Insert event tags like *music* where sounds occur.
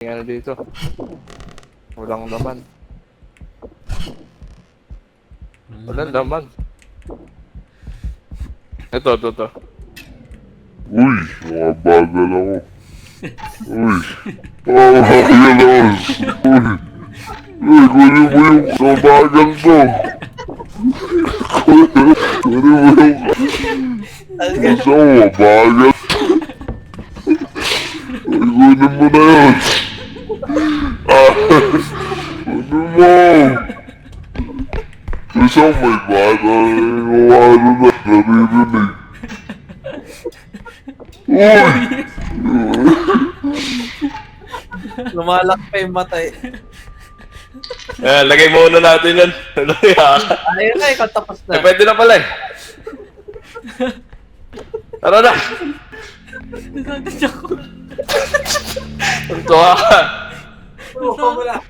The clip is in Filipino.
ano dito. Walang laman. Walang laman. Ito, ito, ito. Uy, mga bagal ako. Uy. Oh, bagal ako. Uy. Uy, kunin mo yung kabagal ko. Kunin mo yung... Gusto mo, mabagal. Uy, kunin mo na yun. Ah, kunin mo. Mo, may bata yung ano na, naririnig. Uy! Lumalak pa yung mata eh. Eh, lagay muna natin yan. *laughs* Ano yan? Ayun na, ikaw tapos Eh, na. pwede na pala eh. Tara na! Nagkakadya ko. Ang tuwa ka. 给我收回来。